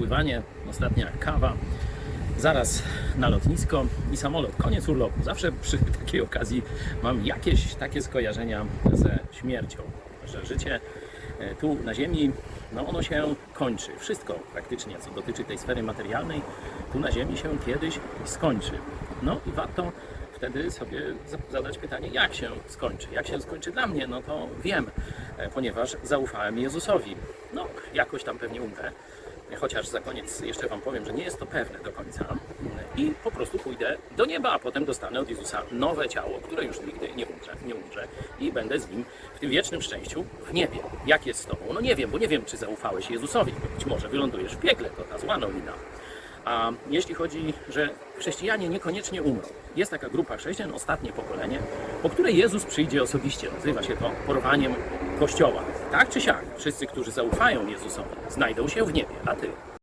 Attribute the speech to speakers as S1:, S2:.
S1: pływanie, ostatnia kawa, zaraz na lotnisko i samolot, koniec urlopu. Zawsze przy takiej okazji mam jakieś takie skojarzenia ze śmiercią, że życie e, tu na Ziemi, no ono się kończy. Wszystko praktycznie, co dotyczy tej sfery materialnej, tu na Ziemi się kiedyś skończy. No i warto wtedy sobie za- zadać pytanie, jak się skończy. Jak się skończy dla mnie, no to wiem, e, ponieważ zaufałem Jezusowi. No, jakoś tam pewnie umrę. Chociaż za koniec jeszcze Wam powiem, że nie jest to pewne do końca. I po prostu pójdę do nieba, a potem dostanę od Jezusa nowe ciało, które już nigdy nie umrze, nie umrze. I będę z Nim w tym wiecznym szczęściu w niebie. Jak jest z Tobą? No nie wiem, bo nie wiem, czy zaufałeś Jezusowi. Być może wylądujesz w piekle, to ta zła nowina. A jeśli chodzi, że chrześcijanie niekoniecznie umrą, jest taka grupa chrześcijan, ostatnie pokolenie, po której Jezus przyjdzie osobiście. Nazywa się to porwaniem Kościoła. Tak czy siak, wszyscy, którzy zaufają Jezusowi, znajdą się w niebie. A ty?